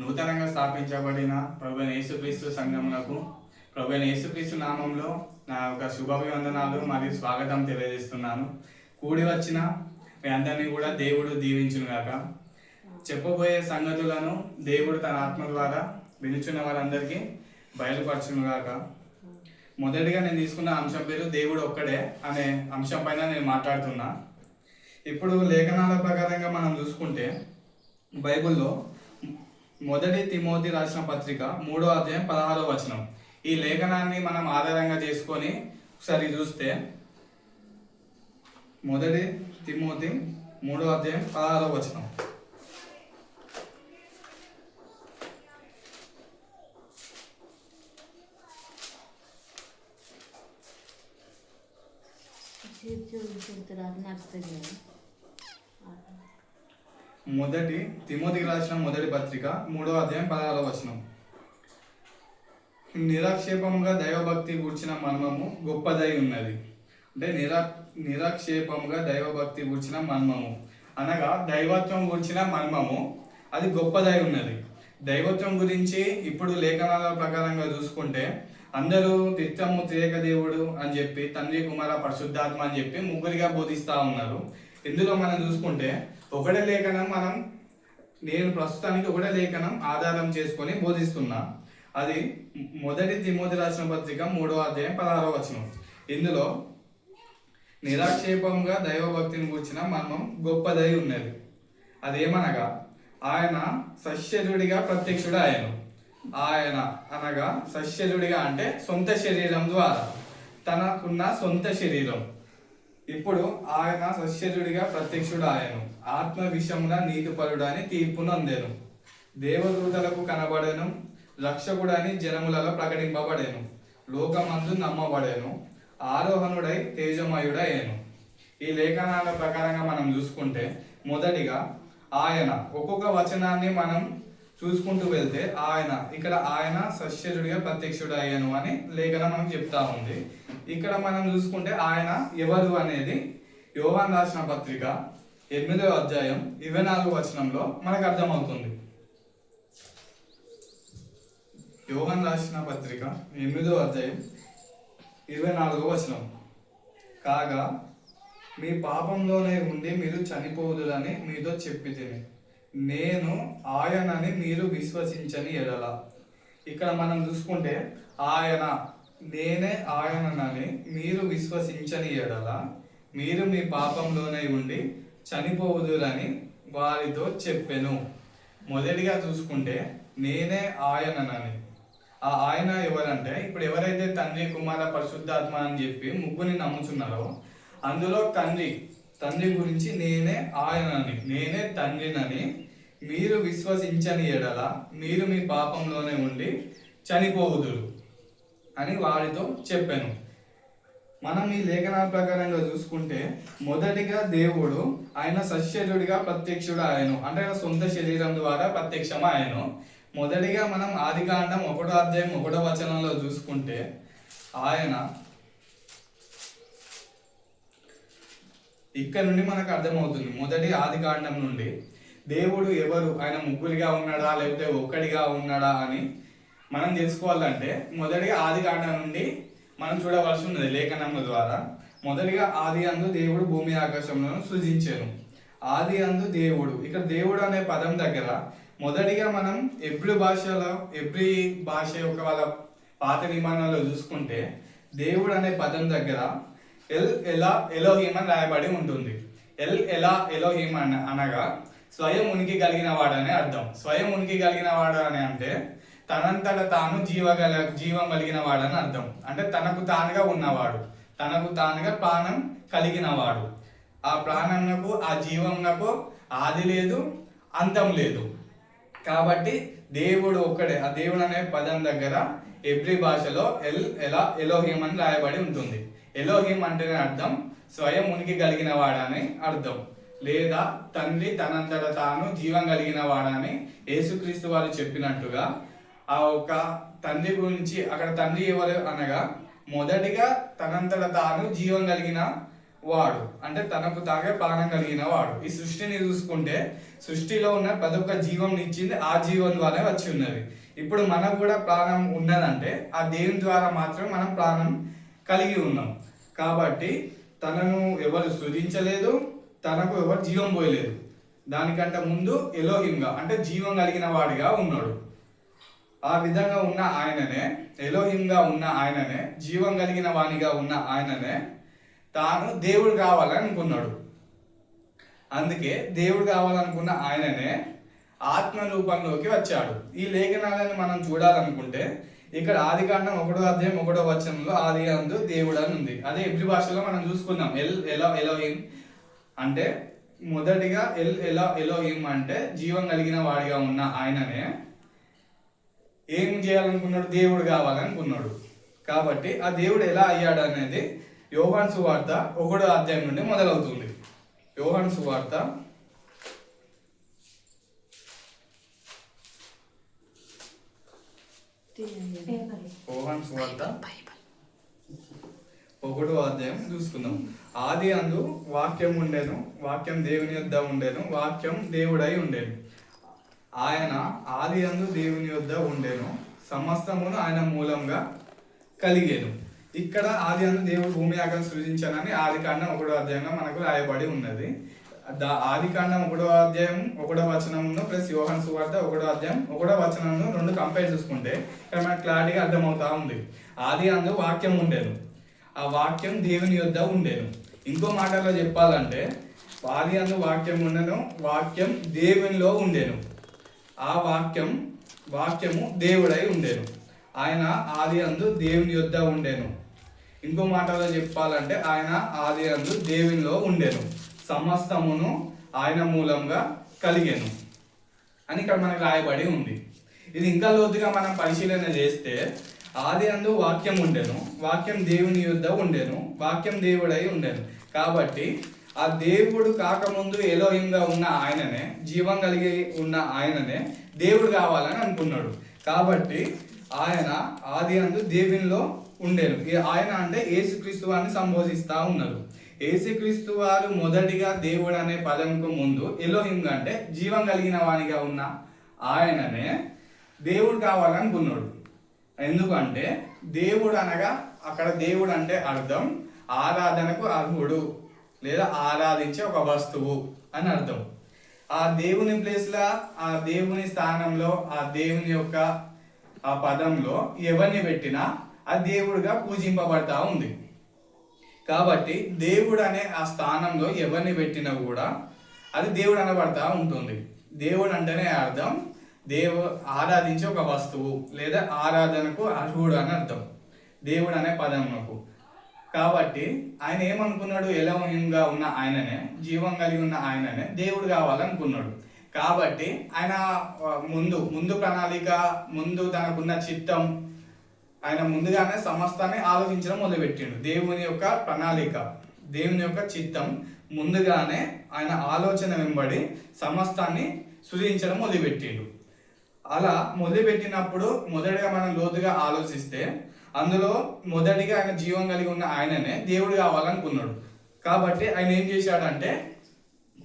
నూతనంగా స్థాపించబడిన ప్రభు యేసుక్రీస్తు సంఘమునకు ప్రభు యేసుక్రీస్తు నామంలో నా యొక్క శుభాభివందనాలు మరియు స్వాగతం తెలియజేస్తున్నాను. కూడి వచ్చిన మీ అందరినీ కూడా దేవుడు దీవించును గాక చెప్పబోయే సంగతులను దేవుడు తన ఆత్మ ద్వారా వినుచున్న వారందరికీ బయలుపరచును గాక మొదటిగా నేను తీసుకున్న అంశం పేరు దేవుడు ఒక్కడే అనే అంశం పైన నేను మాట్లాడుతున్నా. ఇప్పుడు లేఖనాల ప్రకారంగా మనం చూసుకుంటే బైబిల్లో మొదటి తిమోతి రాసిన పత్రిక మూడో అధ్యాయం పదహారో వచనం. ఈ లేఖనాన్ని మనం ఆధారంగా చేసుకొని ఒకసారి చూస్తే మొదటి తిమోతి మూడో అధ్యాయం పదహారో వచనం. మొదటి తిమోతికి రాసిన మొదటి పత్రిక మూడో అధ్యాయం పదహారో వచనం. నిరాక్షేపముగా దైవభక్తి కూర్చిన మర్మము గొప్పదై ఉన్నది. అంటే నిరా నిరాక్షేపముగా దైవభక్తి కూర్చిన మర్మము. అనగా దైవత్వం కూర్చిన మర్మము అది గొప్పదై ఉన్నది. దైవత్వం గురించి ఇప్పుడు లేఖనాల ప్రకారంగా చూసుకుంటే అందరూ తిత్తము త్రేక దేవుడు అని చెప్పి తండ్రి కుమార పరిశుద్ధాత్మ అని చెప్పి ముగ్గురిగా బోధిస్తూ ఉన్నారు. ఇందులో మనం చూసుకుంటే ఒకటే లేఖనం మనం నేను ప్రస్తుతానికి ఒకటే లేఖనం ఆధారం చేసుకొని బోధిస్తున్నా. అది మొదటి తిమోతి రాసిన పత్రిక మూడో అధ్యాయం పదహారవ వచనం. ఇందులో నిరాక్షేపంగా దైవభక్తిని కూర్చిన మర్మం గొప్పదై ఉన్నది. అదేమనగా ఆయన సశ్యరుడిగా ప్రత్యక్షుడు ఆయన ఆయన అనగా సశ్యరుడిగా అంటే సొంత శరీరం ద్వారా. తనకున్న సొంత శరీరం. ఇప్పుడు ఆయన సశ్యరుడిగా ప్రత్యక్షుడు ఆయను. ఆత్మ విషయమున నీతిపరుడు అని తీర్పును అందేను. దేవదూతలకు కనబడెను రక్షకుడని జనములలో ప్రకటింపబడేను. లోకమందు నమ్మబడేను ఆరోహణుడై తేజమయుడయ్యాను. ఈ లేఖనాల ప్రకారంగా మనం చూసుకుంటే మొదటిగా ఆయన ఒక్కొక్క వచనాన్ని మనం చూసుకుంటూ వెళ్తే ఆయన ఇక్కడ ఆయన సశ్యుడిగా ప్రత్యక్షుడు అయ్యాను అని లేఖనం మనకు చెప్తా ఉంది. ఇక్కడ మనం చూసుకుంటే ఆయన ఎవరు అనేది యోహాన్ రాసిన పత్రిక ఎనిమిదవ అధ్యాయం ఇరవై నాలుగు వచనంలో మనకు అర్థమవుతుంది. యోహాన్ రాసిన పత్రిక ఎనిమిదో అధ్యాయం ఇరవై నాలుగో వచనం. కాగా మీ పాపంలోనే ఉండి మీరు చనిపోదులని మీతో చెప్పి తిని. నేను ఆయనని మీరు విశ్వసించని ఎడల. ఇక్కడ మనం చూసుకుంటే ఆయన నేనే ఆయననని మీరు విశ్వసించని ఎడల. మీరు మీ పాపంలోనే ఉండి చనిపోవుదురని వారితో చెప్పెను. మొదటిగా చూసుకుంటే నేనే ఆయననని. ఆ ఆయన ఎవరంటే ఇప్పుడు ఎవరైతే తండ్రి కుమార పరిశుద్ధాత్మ అని చెప్పి ముగ్గురిని నమ్ముతున్నారో అందులో తండ్రి తండ్రి గురించి నేనే ఆయనని నేనే తండ్రినని మీరు విశ్వసించని ఎడల మీరు మీ పాపంలోనే ఉండి చనిపోవుదురు అని వారితో చెప్పాను. మనం ఈ లేఖనాల ప్రకారంగా చూసుకుంటే మొదటిగా దేవుడు ఆయన సశరీరుడిగా ప్రత్యక్షుడు ఆయను అంటే ఆయన సొంత శరీరం ద్వారా ప్రత్యక్షం ఆయను మొదటిగా మనం ఆదికాండం ఒకటో అధ్యాయం ఒకటో వచనంలో చూసుకుంటే ఆయన ఇక్కడ నుండి మనకు అర్థమవుతుంది. మొదటి ఆదికాండం నుండి దేవుడు ఎవరు? ఆయన ముగ్గురిగా ఉన్నాడా? లేకపోతే ఒక్కడిగా ఉన్నాడా అని మనం తెలుసుకోవాలంటే మొదటిగా ఆదికాండం నుండి మనం చూడవలసి ఉన్నది లేఖనముల ద్వారా. మొదటిగా ఆది అందు దేవుడు భూమి ఆకాశంలో సృజించాను. ఆది అందు దేవుడు. ఇక్కడ దేవుడు అనే పదం దగ్గర మొదటిగా మనం ఎబ్రి భాషలో ఎబ్రి భాష యొక్క వాళ్ళ పాత నిబంధనలో చూసుకుంటే దేవుడు అనే పదం దగ్గర ఎల్ ఎలా ఎలోహీమ్ అని రాయబడి ఉంటుంది. ఎల్ ఎలా ఎలోహీమ్ అన అనగా స్వయం ఉనికి కలిగిన వాడనే అర్థం. స్వయం ఉనికి కలిగిన వాడు అని అంటే తనంతట తాను జీవగల జీవం కలిగిన వాడని అర్థం. అంటే తనకు తానుగా ఉన్నవాడు. తనకు తానుగా ప్రాణం కలిగినవాడు ఆ ప్రాణంకు ఆ జీవంకు ఆది లేదు అంతం లేదు. కాబట్టి దేవుడు ఒక్కడే ఆ దేవుడు అనే పదం దగ్గర ఎబ్రి భాషలో ఎల్ ఎలా ఎలోహిం అని రాయబడి ఉంటుంది. ఎలోహిం అంటేనే అర్థం స్వయం ఉనికి కలిగిన వాడని అర్థం. లేదా తండ్రి తనంతట తాను జీవం కలిగిన వాడని యేసుక్రీస్తు వారు చెప్పినట్టుగా ఆ ఒక తండ్రి గురించి అక్కడ తండ్రి ఎవరు అనగా మొదటిగా తనంతట తాను జీవం కలిగిన వాడు. అంటే తనకు తాగే ప్రాణం కలిగిన వాడు. ఈ సృష్టిని చూసుకుంటే సృష్టిలో ఉన్న ప్రతి ఒక్క జీవం ఇచ్చింది ఆ జీవం ద్వారా వచ్చి ఉన్నది. ఇప్పుడు మనకు కూడా ప్రాణం ఉన్నదంటే ఆ దేవుని ద్వారా మాత్రం మనం ప్రాణం కలిగి ఉన్నాం. కాబట్టి తనను ఎవరు సృజించలేదు తనకు ఎవరు జీవం పోయలేదు. దానికంటే ముందు ఎలోహింగా అంటే జీవం కలిగిన వాడిగా ఉన్నాడు. ఆ విధంగా ఉన్న ఆయననే ఎలోహింగా ఉన్న ఆయననే జీవం కలిగిన వానిగా ఉన్న ఆయననే తాను దేవుడు కావాలనుకున్నాడు అందుకే దేవుడు కావాలనుకున్న ఆయననే ఆత్మ రూపంలోకి వచ్చాడు. ఈ లేఖనాలను మనం చూడాలనుకుంటే ఇక్కడ ఆది కాండం ఒకటో అధ్యాయం ఒకటో వచనంలో ఆది అందు దేవుడు అని ఉంది. అదే ఎబ్రి భాషలో మనం చూసుకుందాం. ఎల్ ఎలా ఎలోయింగ్ అంటే మొదటిగా ఎల్ ఎలో ఏం అంటే జీవం కలిగిన వాడిగా ఉన్న ఆయననే ఏం చేయాలనుకున్నాడు? దేవుడు కావాలనుకున్నాడు. కాబట్టి ఆ దేవుడు ఎలా అయ్యాడు అనేది యోహాన్ సువార్త ఒకటో అధ్యాయం నుండి మొదలవుతుంది. యోహాన్ సువార్త యోహాన్ సువార్త. ఒకటో అధ్యాయం చూసుకుందాం. ఆది అందు వాక్యం ఉండేను వాక్యం దేవుని యొద్ద ఉండేను వాక్యం దేవుడై ఉండేను. ఆయన ఆది అందు దేవుని యొద్ద ఉండేను సమస్తమును ఆయన మూలంగా కలిగేను. ఇక్కడ ఆది అందు దేవుడు భూమి ఆకాశం సృజించానని ఆది కాండం ఒకటో అధ్యాయంలో మనకు రాయబడి ఉన్నది. ఆది కాండం ఒకటో అధ్యాయం ఒకటో వచనంను ప్లస్ యోహన్ సువార్త ఒకటో అధ్యాయం ఒకటో వచనంను రెండు కంపేర్ చూసుకుంటే ఇక్కడ మనకు క్లారిటీగా అర్థమవుతా ఉంది. ఆది అందు వాక్యం ఉండేను ఆ వాక్యం దేవుని యొద్ద ఉండేను ఇంకో మాటలో చెప్పాలంటే ఆది అందు వాక్యం ఉండను వాక్యం దేవునిలో ఉండేను ఆ వాక్యం వాక్యము దేవుడై ఉండేను ఆయన ఆది అందు దేవుని యొద్ద ఉండేను. ఇంకో మాటలో చెప్పాలంటే ఆయన ఆది అందు దేవునిలో ఉండేను. సమస్తమును ఆయన మూలంగా కలిగేను. అని ఇక్కడ మనకు రాయబడి ఉంది. ఇది ఇంకా లోతుగా మనం పరిశీలన చేస్తే ఆది అందు వాక్యం ఉండెను వాక్యం దేవుని యొద్ద ఉండెను వాక్యం దేవుడై ఉండెను. కాబట్టి ఆ దేవుడు కాకముందు ఎలోహింగా ఉన్న ఆయననే జీవం కలిగి ఉన్న ఆయననే దేవుడు కావాలని అనుకున్నాడు. కాబట్టి ఆయన ఆది అందు దేవునిలో ఉండేను. ఆయన అంటే యేసుక్రీస్తు అని సంబోధిస్తూ ఉన్నారు ఏసుక్రీస్తు వారు మొదటిగా దేవుడు అనే పదంకు ముందు ఎలోహింగ్ అంటే జీవం కలిగిన వానిగా ఉన్న ఆయననే దేవుడు కావాలనుకున్నాడు. ఎందుకంటే దేవుడు అనగా అక్కడ దేవుడు అంటే అర్థం ఆరాధనకు అర్హుడు లేదా ఆరాధించే ఒక వస్తువు అని అర్థం. ఆ దేవుని ప్లేస్లో ఆ దేవుని స్థానంలో ఆ దేవుని యొక్క ఆ పదంలో ఎవరిని పెట్టినా ఆ దేవుడిగా పూజింపబడతా ఉంది. కాబట్టి దేవుడు అనే ఆ స్థానంలో ఎవరిని పెట్టినా కూడా అది దేవుడు అనబడతా ఉంటుంది. దేవుడు అంటేనే అర్థం. దేవు ఆరాధించే ఒక వస్తువు లేదా ఆరాధనకు అర్హుడు అని అర్థం. దేవుడు అనే పదమునకు కాబట్టి ఆయన ఏమనుకున్నాడు? ఎలవహీనంగా ఉన్న ఆయననే జీవం కలిగి ఉన్న ఆయననే దేవుడు కావాలనుకున్నాడు. కాబట్టి ఆయన ముందు ముందు ప్రణాళిక ముందు తనకున్న చిత్తం ఆయన ముందుగానే సమస్తాన్ని ఆలోచించడం మొదలుపెట్టిండు. దేవుని యొక్క ప్రణాళిక దేవుని యొక్క చిత్తం ముందుగానే ఆయన ఆలోచన వెంబడి సమస్తాన్ని సృజించడం మొదలుపెట్టిండు. అలా మొదలుపెట్టినప్పుడు మొదటిగా మనం లోతుగా ఆలోచిస్తే అందులో మొదటిగా ఆయన జీవం కలిగి ఉన్న ఆయననే దేవుడు కావాలనుకున్నాడు. కాబట్టి ఆయన ఏం చేశాడంటే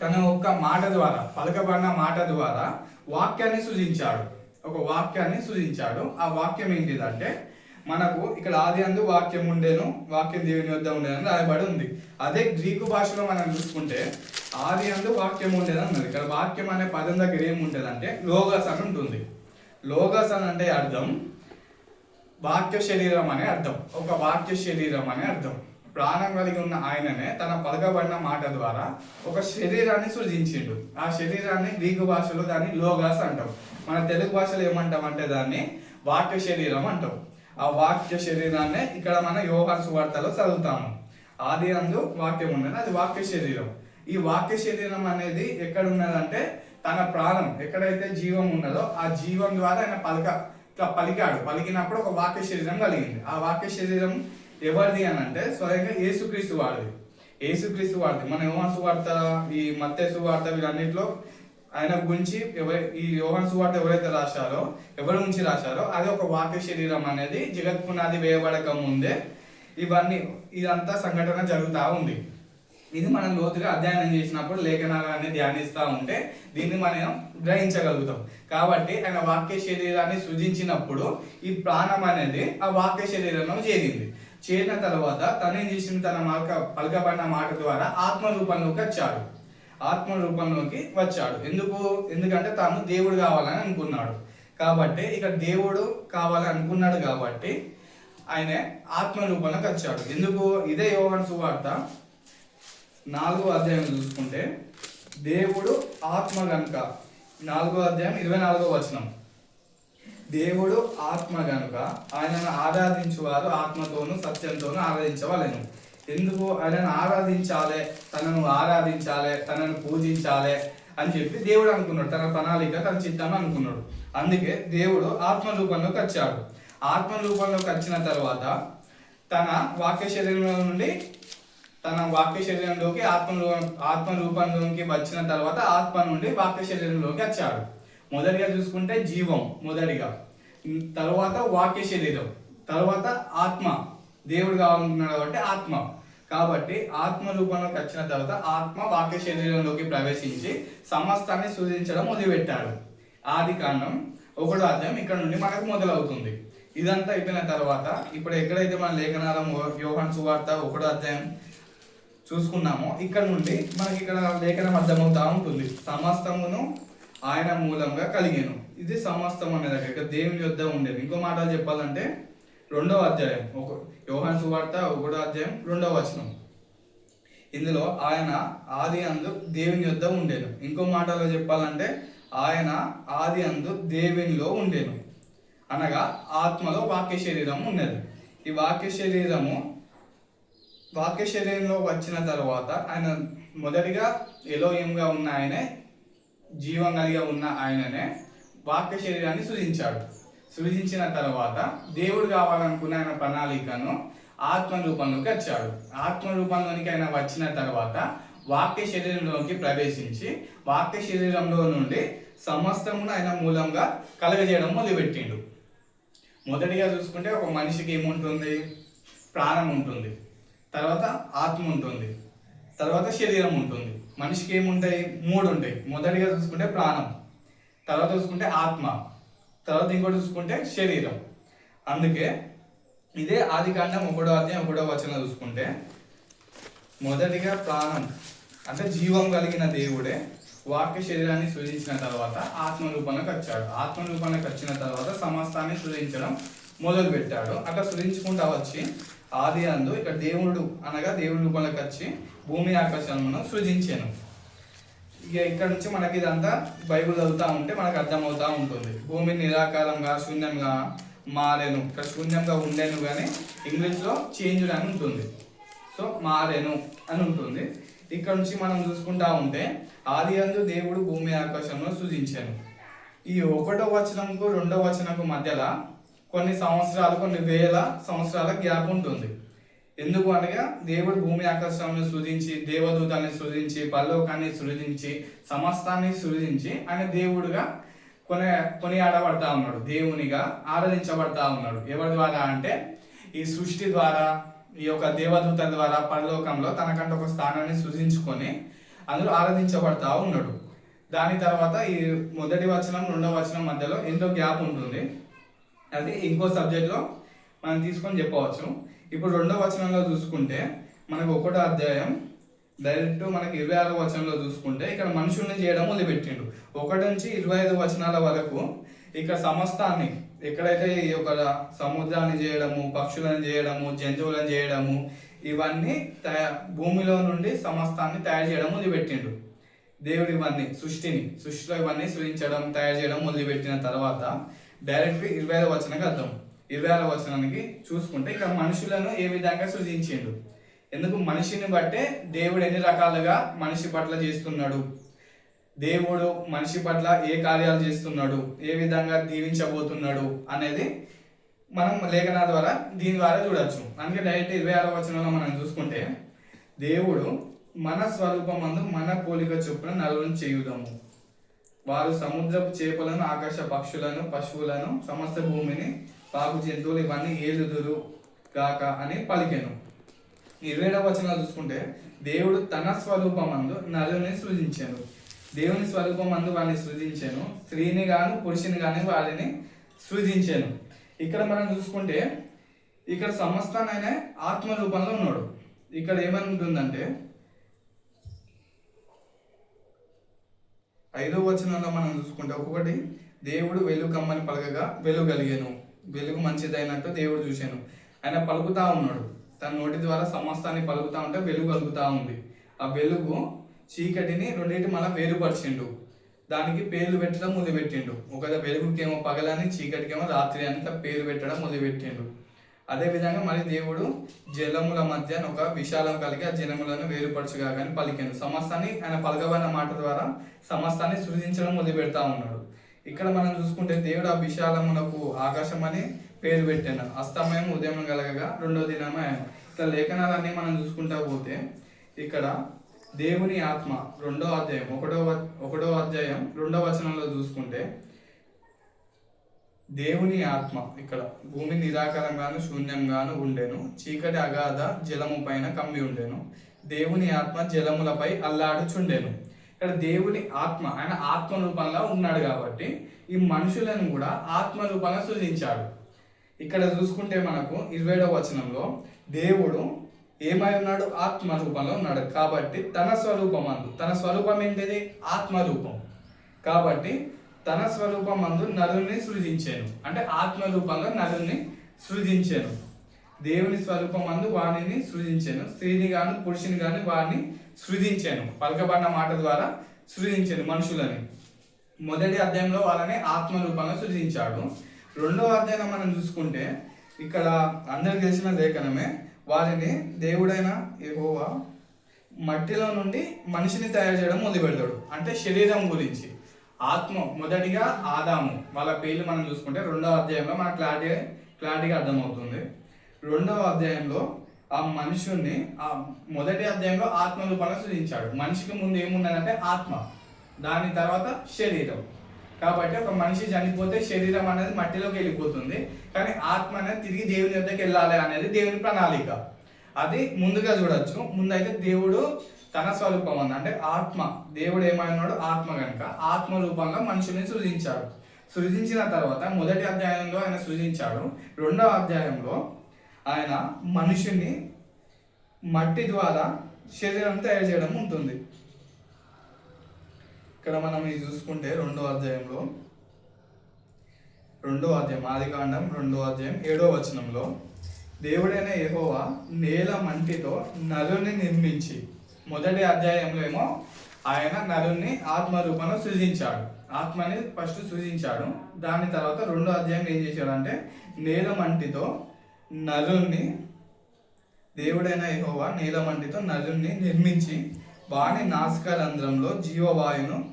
తన ఒక్క మాట ద్వారా పలకబడిన మాట ద్వారా వాక్యాన్ని సృజించాడు. ఒక వాక్యాన్ని సృజించాడు. ఆ వాక్యం ఏంటిదంటే మనకు ఇక్కడ ఆది అందు వాక్యం ఉండేను వాక్యం దేవుని వద్ద ఉండేదని రాయబడి ఉంది. అదే గ్రీకు భాషలో మనం చూసుకుంటే ఆది అందు వాక్యం ఉండేది అన్నది ఇక్కడ వాక్యం అనే పదం దగ్గర ఏముంటుంది అంటే లోగస్ అని ఉంటుంది. లోగస్ అని అంటే అర్థం వాక్య శరీరం అనే అర్థం. ఒక వాక్య శరీరం అనే అర్థం. ప్రాణం కలిగి ఉన్న ఆయననే తన పలకబడిన మాట ద్వారా ఒక శరీరాన్ని సృజించిండు. ఆ శరీరాన్ని గ్రీకు భాషలో దాన్ని లోగాస్ అంటాం. మన తెలుగు భాషలో ఏమంటాం అంటే దాన్ని వాక్య శరీరం అంటాం. ఆ వాక్య శరీరాన్నే ఇక్కడ మన యోగా సువార్తలో చదువుతాము. ఆది అందు వాక్యం ఉన్నది అది వాక్య శరీరం. ఈ వాక్య శరీరం అనేది ఎక్కడ ఉన్నదంటే తన ప్రాణం ఎక్కడైతే జీవం ఉన్నదో ఆ జీవం ద్వారా ఆయన పలక ఇట్లా పలికాడు. పలికినప్పుడు ఒక వాక్య శరీరం కలిగింది. ఆ వాక్య శరీరం ఎవరిది అని అంటే స్వయంగా ఏసుక్రీస్తు వాడిది ఏసుక్రీస్తు వాడిది మన యోహాన్ సువార్త ఈ మత్స్య సువార్త వీటన్నిటిలో ఆయన గురించి ఎవరి ఈ యోహన్ సువార్త ఎవరైతే రాశారో ఎవరి గురించి రాశారో అది ఒక వాక్య శరీరం అనేది జగత్ పునాది వేయబడక ముందే ఇవన్నీ ఇదంతా సంఘటన జరుగుతూ ఉంది. ఇది మనం లోతుగా అధ్యయనం చేసినప్పుడు లేఖనాలన్నీ ధ్యానిస్తూ ఉంటే దీన్ని మనం గ్రహించగలుగుతాం. కాబట్టి ఆయన వాక్య శరీరాన్ని సృజించినప్పుడు ఈ ప్రాణం అనేది ఆ వాక్య శరీరంలో చేరింది. చేరిన తర్వాత తను చేసిన తన మల్క పలకబడిన మాట ద్వారా ఆత్మరూపంలోకి వచ్చాడు. ఆత్మ రూపంలోకి వచ్చాడు. ఎందుకు? ఎందుకంటే తాను దేవుడు కావాలని అనుకున్నాడు. కాబట్టి ఇక దేవుడు కావాలని అనుకున్నాడు కాబట్టి ఆయన ఆత్మ రూపంలోకి వచ్చాడు. ఎందుకు? ఇదే యోహాన్ సువార్త నాలుగో అధ్యాయం చూసుకుంటే దేవుడు ఆత్మ గనుక నాలుగో అధ్యాయం ఇరవై నాలుగో వచనం. దేవుడు ఆత్మ గనుక ఆయనను ఆరాధించువారు ఆత్మతోనూ సత్యంతోనూ ఆరాధించవలెను. ఎందుకు ఆయనను ఆరాధించాలి తనను ఆరాధించాలి తనను పూజించాలి అని చెప్పి దేవుడు అనుకున్నాడు. తన ప్రణాళిక తన చిత్తాన్ని అనుకున్నాడు. అందుకే దేవుడు ఆత్మ రూపంలోకి వచ్చాడు. ఆత్మ రూపంలోకి వచ్చిన తర్వాత తన వాక్య శరీరంలో నుండి తన వాక్య శరీరంలోకి ఆత్మ రూ- ఆత్మ రూపంలోకి వచ్చిన తర్వాత ఆత్మ నుండి వాక్య శరీరంలోకి వచ్చాడు. మొదటిగా చూసుకుంటే జీవం మొదటిగా. తర్వాత వాక్య శరీరం తర్వాత ఆత్మ. దేవుడు కావాలనుకున్నాడు కాబట్టి ఆత్మ. కాబట్టి ఆత్మ రూపంలోకి వచ్చిన తర్వాత ఆత్మ వాక్య శరీరంలోకి ప్రవేశించి సమస్తాన్ని సూచించడం మొదలుపెట్టాడు. ఆది కాండం ఒకటో అధ్యాయం ఇక్కడ నుండి మనకు మొదలవుతుంది. ఇదంతా అయిపోయిన తర్వాత ఇప్పుడు ఎక్కడైతే మన లేఖనాలం యోహాన్ సువార్త ఒకటో అధ్యాయం చూసుకున్నామో ఇక్కడ నుండి మనకి ఇక్కడ లేఖనం అర్థమవుతా ఉంటుంది. సమస్తమును ఆయన మూలంగా కలిగాను. ఇది సమస్తం అనే దగ్గర ఇక్కడ దేవుని యొద్ద ఉండేది. ఇంకో మాటలు చెప్పాలంటే రెండవ అధ్యాయం. ఒక యోహాన్ సువార్త ఒకటో అధ్యాయం రెండవ వచనం. ఇందులో ఆయన ఆది అందు దేవుని యొద్ద ఉండేను. ఇంకో మాటలో చెప్పాలంటే ఆయన ఆది అందు దేవునిలో ఉండేను. అనగా ఆత్మలో వాక్య శరీరం ఉన్నది. ఈ వాక్య శరీరము వాక్య శరీరంలో వచ్చిన తర్వాత ఆయన మొదటిగా ఎలోయంగా ఉన్న ఆయనే జీవం కలిగా ఉన్న ఆయననే వాక్య శరీరాన్ని సృజించాడు. సృజించిన తర్వాత దేవుడు కావాలనుకున్న ఆయన ప్రణాళికను ఆత్మ రూపంలోకి వచ్చాడు ఆత్మ రూపంలోనికి ఆయన వచ్చిన తర్వాత వాక్య శరీరంలోకి ప్రవేశించి వాక్య శరీరంలో నుండి సమస్తమును ఆయన మూలంగా కలగజేయడం మొదలుపెట్టిండు. మొదటిగా చూసుకుంటే ఒక మనిషికి ఏముంటుంది? ప్రాణం ఉంటుంది. తర్వాత ఆత్మ ఉంటుంది. తర్వాత శరీరం ఉంటుంది. మనిషికి ఏముంటాయి? మూడు ఉంటాయి. మొదటిగా చూసుకుంటే ప్రాణం. తర్వాత చూసుకుంటే ఆత్మ. తర్వాత ఇంకోటి చూసుకుంటే శరీరం. అందుకే ఇదే ఆది కాండం ఒకటో అధ్యాయం ఒకటో వచనం చూసుకుంటే మొదటిగా ప్రాణం అంటే జీవం కలిగిన దేవుడే వాక్య శరీరాన్ని సృజించిన తర్వాత ఆత్మ వచ్చాడు. ఆత్మ వచ్చిన తర్వాత సమస్తాన్ని సృజించడం మొదలు పెట్టాడు అట్లా సృజించుకుంటా వచ్చి ఆది అందు ఇక్కడ దేవుడు అనగా దేవుడి రూపంలోకి వచ్చి భూమి ఆకాశాలను సృజించాను. ఇక ఇక్కడ నుంచి మనకి ఇదంతా బైబిల్ చదువుతూ ఉంటే మనకు అర్థమవుతూ ఉంటుంది. భూమి నిరాకారంగా శూన్యంగా మారెను. ఇక్కడ శూన్యంగా ఉండేను కానీ ఇంగ్లీష్లో చేంజ్ అని ఉంటుంది. సో మారెను అని ఉంటుంది. ఇక్కడ నుంచి మనం చూసుకుంటా ఉంటే ఆది అందు దేవుడు భూమి ఆకాశంలో సృజించాను. ఈ ఒకటో వచనంకు రెండో వచనంకు మధ్యలో కొన్ని సంవత్సరాలు కొన్ని వేల సంవత్సరాల గ్యాప్ ఉంటుంది. ఎందుకు అనగా దేవుడు భూమి ఆకాశాలను సృజించి దేవదూతాన్ని సృజించి పల్లోకాన్ని సృజించి సమస్తాన్ని సృజించి ఆయన దేవుడుగా కొనే కొనియాడబడతా ఉన్నాడు. దేవునిగా ఆరాధించబడతా ఉన్నాడు. ఎవరి ద్వారా అంటే ఈ సృష్టి ద్వారా ఈ యొక్క దేవదూతల ద్వారా పరలోకంలో తనకంటే ఒక స్థానాన్ని సృజించుకొని అందులో ఆరాధించబడతా ఉన్నాడు. దాని తర్వాత ఈ మొదటి వచనం రెండవ వచనం మధ్యలో ఎంతో గ్యాప్ ఉంటుంది. అది ఇంకో సబ్జెక్ట్లో మనం తీసుకొని చెప్పవచ్చు. ఇప్పుడు రెండో వచనంలో చూసుకుంటే మనకు ఒకటో అధ్యాయం డైరెక్ట్ మనకి ఇరవై ఆరో వచనంలో చూసుకుంటే ఇక్కడ మనుషుల్ని చేయడం మొదలుపెట్టిండు. ఒకటి నుంచి ఇరవై ఐదు వచనాల వరకు ఇక్కడ సమస్తాన్ని ఎక్కడైతే ఈ యొక్క సముద్రాన్ని చేయడము పక్షులను చేయడము జంతువులను చేయడము ఇవన్నీ తయా భూమిలో నుండి సమస్తాన్ని తయారు చేయడం మొదలుపెట్టిండు. దేవుడు ఇవన్నీ సృష్టిని సృష్టిలో ఇవన్నీ సృష్టించడం తయారు చేయడం మొదలుపెట్టిన తర్వాత డైరెక్ట్ ఇరవై ఐదు వచనకు అర్థం. ఇరవై వచనానికి చూసుకుంటే ఇక్కడ మనుషులను ఏ విధంగా సృజించిండు? ఎందుకు మనిషిని బట్టే దేవుడు ఎన్ని రకాలుగా మనిషి పట్ల చేస్తున్నాడు? దేవుడు మనిషి పట్ల ఏ కార్యాలు చేస్తున్నాడు? ఏ విధంగా దీవించబోతున్నాడు అనేది మనం లేఖన ద్వారా దీని ద్వారా చూడొచ్చు. అందుకే డైరెక్ట్ ఇరవై ఆరో వచనంలో మనం చూసుకుంటే దేవుడు మన స్వరూపమందు మన పోలిక చొప్పున నలుగురిని చేయుదాము. వారు సముద్రపు చేపలను ఆకాశ పక్షులను పశువులను సమస్త భూమిని పాపు జంతువులు ఇవన్నీ ఏలుదురు గాక అని పలికాను. ఇరవై వచనాలు చూసుకుంటే దేవుడు తన స్వరూపమందు నలుని సృజించాను దేవుని స్వరూపమందు వారిని సృజించాను. స్త్రీని గాను పురుషుని గాని వారిని సృజించాను. ఇక్కడ మనం చూసుకుంటే ఇక్కడ సమస్తానైనా ఆత్మ రూపంలో ఉన్నాడు. ఇక్కడ ఏమంటుందంటే ఐదో వచనంలో మనం చూసుకుంటే ఒక్కొక్కటి దేవుడు వెలుగమ్మని పలకగా వెలుగలిగాను. వెలుగు మంచిదైనట్టు దేవుడు చూశాను. ఆయన పలుకుతా ఉన్నాడు. తన నోటి ద్వారా సమస్తాన్ని పలుకుతా ఉంటే వెలుగు కలుగుతా ఉంది. ఆ వెలుగు చీకటిని రెండింటి మళ్ళీ వేరుపరిచిండు. దానికి పేర్లు పెట్టడం మొదలుపెట్టిండు. ఒక వెలుగుకేమో పగలని చీకటికేమో రాత్రి అని ఇట్లా పేరు పెట్టడం మొదలుపెట్టిండు. అదే విధంగా మరి దేవుడు జలముల మధ్య ఒక విశాలం కలిగి ఆ జలములను వేరుపరచుగా కానీ పలికాను సమస్తాన్ని ఆయన పలకబడిన మాట ద్వారా సమస్తాన్ని సృజించడం మొదలు పెడతా ఉన్నాడు. ఇక్కడ మనం చూసుకుంటే దేవుడు ఆ విశాలమునకు ఆకాశం అని పేరు పెట్టాను. అస్తమయం ఉదయం కలగగా రెండో దినమయం ఇట్లా లేఖనాలన్నీ మనం చూసుకుంటా పోతే ఇక్కడ దేవుని ఆత్మ రెండో అధ్యాయం ఒకటో ఒకటో అధ్యాయం రెండో వచనంలో చూసుకుంటే దేవుని ఆత్మ ఇక్కడ భూమి నిరాకారంగాను శూన్యంగాను ఉండెను. చీకటి అగాధ జలము పైన కమ్మి ఉండెను. దేవుని ఆత్మ జలములపై అల్లాడుచుండెను. ఇక్కడ దేవుని ఆత్మ ఆయన ఆత్మ రూపంలో ఉన్నాడు కాబట్టి ఈ మనుషులను కూడా ఆత్మ రూపంగా సృజించాడు. ఇక్కడ చూసుకుంటే మనకు ఇరవైడవ వచనంలో దేవుడు ఏమై ఉన్నాడు? ఆత్మ రూపంలో ఉన్నాడు. కాబట్టి తన స్వరూపం అందు తన స్వరూపం ఏంటిది? ఆత్మ రూపం కాబట్టి తన స్వరూపం అందు నరుని సృజించాను. అంటే ఆత్మ రూపంలో నరుని సృజించాను. దేవుని స్వరూపం అందు వాణిని సృజించాను. స్త్రీని గాను పురుషుని గాని వారిని సృజించాను. పలకబడిన మాట ద్వారా సృజించాను మనుషులని. మొదటి అధ్యాయంలో వాళ్ళని ఆత్మరూపంగా సృజించాడు. రెండవ అధ్యాయం మనం చూసుకుంటే ఇక్కడ అందరికి తెలిసిన లేఖనమే వారిని దేవుడైన ఏవోవా మట్టిలో నుండి మనిషిని తయారు చేయడం మొదలు పెడతాడు అంటే శరీరం గురించి. ఆత్మ మొదటిగా ఆదాము. వాళ్ళ పేర్లు మనం చూసుకుంటే రెండవ అధ్యాయంలో మనకు క్లారిటీ క్లారిటీగా అర్థమవుతుంది. రెండవ అధ్యాయంలో ఆ మనుషుల్ని ఆ మొదటి అధ్యాయంలో ఆత్మ రూపంలో సృజించాడు. మనిషికి ముందు ఏమున్నదంటే ఆత్మ దాని తర్వాత శరీరం. కాబట్టి ఒక మనిషి చనిపోతే శరీరం అనేది మట్టిలోకి వెళ్ళిపోతుంది. కానీ ఆత్మ అనేది తిరిగి దేవుని వద్దకు వెళ్ళాలి అనేది దేవుని ప్రణాళిక. అది ముందుగా చూడొచ్చు. ముందైతే దేవుడు తన స్వరూపం ఉంది. అంటే ఆత్మ. దేవుడు ఏమైనాడు ఆత్మ కనుక. ఆత్మ రూపంగా మనుషుల్ని సృజించాడు. సృజించిన తర్వాత మొదటి అధ్యాయంలో ఆయన సృజించాడు. రెండవ అధ్యాయంలో ఆయన మనిషిని మట్టి ద్వారా శరీరం తయారు చేయడం ఉంటుంది. ఇక్కడ మనం ఇది చూసుకుంటే రెండో అధ్యాయంలో రెండో అధ్యాయం ఆదికాండం రెండో అధ్యాయం ఏడో వచనంలో దేవుడైన యెహోవా నేల మంటితో నరుని నిర్మించి మొదటి అధ్యాయంలో ఏమో ఆయన నరుని ఆత్మరూపంలో సృజించాడు. ఆత్మని ఫస్ట్ సృజించాడు. దాని తర్వాత రెండో అధ్యాయం ఏం చేశాడంటే నేల మంటితో నరుల్ని దేవుడైన యహోవా నీలమంటితో నరుల్ని నిర్మించి వాణి నాసిక రంధ్రంలో జీవవాయును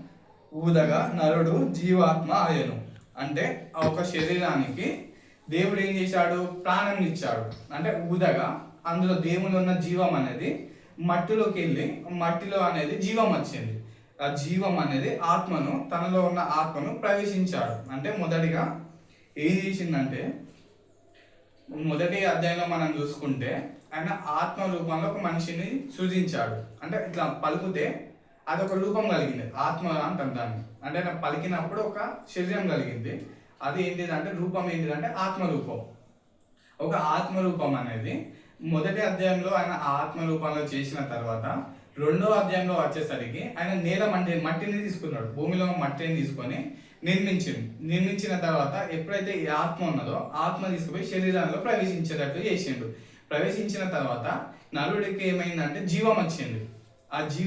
ఊదగా నరుడు జీవాత్మ ఆయను అంటే ఆ ఒక శరీరానికి దేవుడు ఏం చేశాడు? ప్రాణం ఇచ్చాడు. అంటే ఊదగా అందులో దేవుని ఉన్న జీవం అనేది మట్టిలోకి వెళ్ళి మట్టిలో అనేది జీవం వచ్చింది. ఆ జీవం అనేది ఆత్మను తనలో ఉన్న ఆత్మను ప్రవేశించాడు. అంటే మొదటిగా ఏం చేసిందంటే మొదటి అధ్యాయంలో మనం చూసుకుంటే ఆయన ఆత్మ రూపంలో ఒక మనిషిని సృజించాడు. అంటే ఇట్లా పలుకుతే అదొక రూపం కలిగింది. ఆత్మ అంటాం దాన్ని. అంటే ఆయన పలికినప్పుడు ఒక శరీరం కలిగింది. అది ఏంటిదంటే రూపం ఏంటిదంటే ఆత్మ రూపం. ఒక ఆత్మరూపం అనేది మొదటి అధ్యాయంలో ఆయన ఆత్మ రూపంలో చేసిన తర్వాత రెండో అధ్యాయంలో వచ్చేసరికి ఆయన నేల మట్టి మట్టిని తీసుకున్నాడు. భూమిలో మట్టిని తీసుకొని నిర్మించింది నిర్మించిన తర్వాత ఎప్పుడైతే ఈ ఆత్మ ఉన్నదో ఆత్మ తీసుకుపోయి శరీరంలో ప్రవేశించేటట్టు చేసిండు. ప్రవేశించిన తర్వాత నలుడికి ఏమైందంటే జీవం వచ్చింది. ఆ జీవం